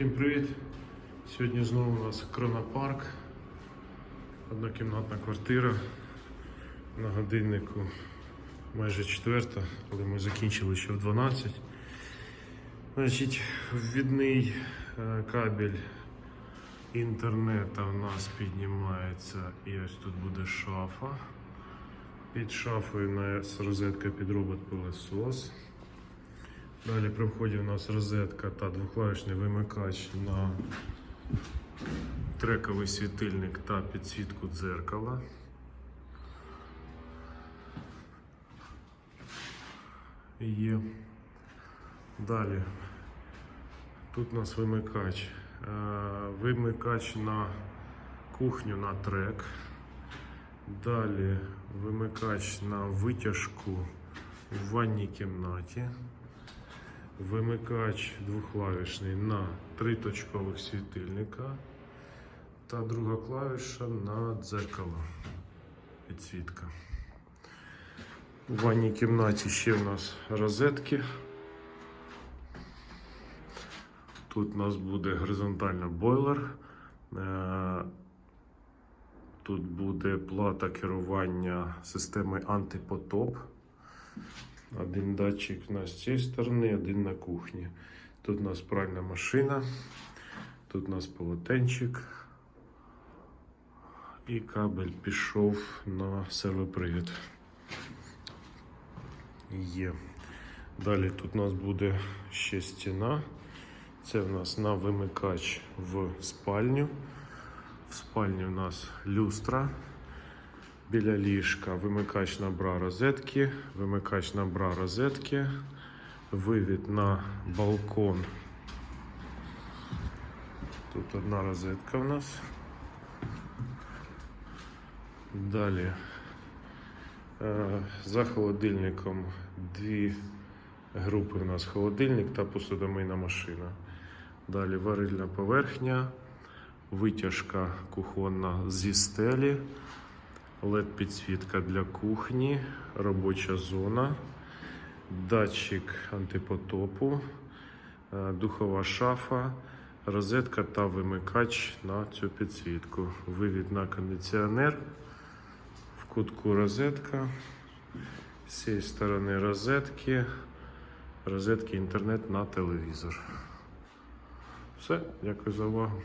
Всім привіт! Сьогодні знову у нас Кронопарк. Однокімнатна квартира. На годиннику майже четверта, але ми закінчили ще в 12. Значить, ввідний е, кабель інтернету у нас піднімається і ось тут буде шафа. Під шафою у нас розетка під робот-пилесос. Далі при вході у нас розетка та двохклавішний вимикач на трековий світильник та підсвітку дзеркала. Є. Далі. Тут у нас вимикач. Е, Вимикач на кухню на трек. Далі вимикач на витяжку в ванній кімнаті. Вимикач двохклавішний на три точкових світильника та друга клавіша на дзеркало. Підсвітка. У ванній кімнаті ще у нас розетки. Тут у нас буде горизонтально бойлер. Е, Тут буде плата керування системою антипотоп. Один датчик у нас з цієї сторони, один на кухні. Тут у нас пральна машина, тут у нас полотенчик. І кабель пішов на сервопривід. Є. Далі тут у нас буде ще стіна. Це у нас на вимикач в спальню. В спальні у нас люстра. Біля ліжка вимикач на бра розетки, вимикач на бра розетки, вивід на балкон. Тут одна розетка у нас. Далі е, за холодильником дві групи у нас холодильник та посудомийна машина. Далі варильна поверхня, витяжка кухонна зі стелі. Led підсвітка для кухні, робоча зона, датчик антипотопу, е, духова шафа, розетка та вимикач на цю підсвітку. Вивід на кондиціонер, в кутку розетка, з цієї сторони розетки, розетки інтернет на телевізор. Все, дякую за увагу.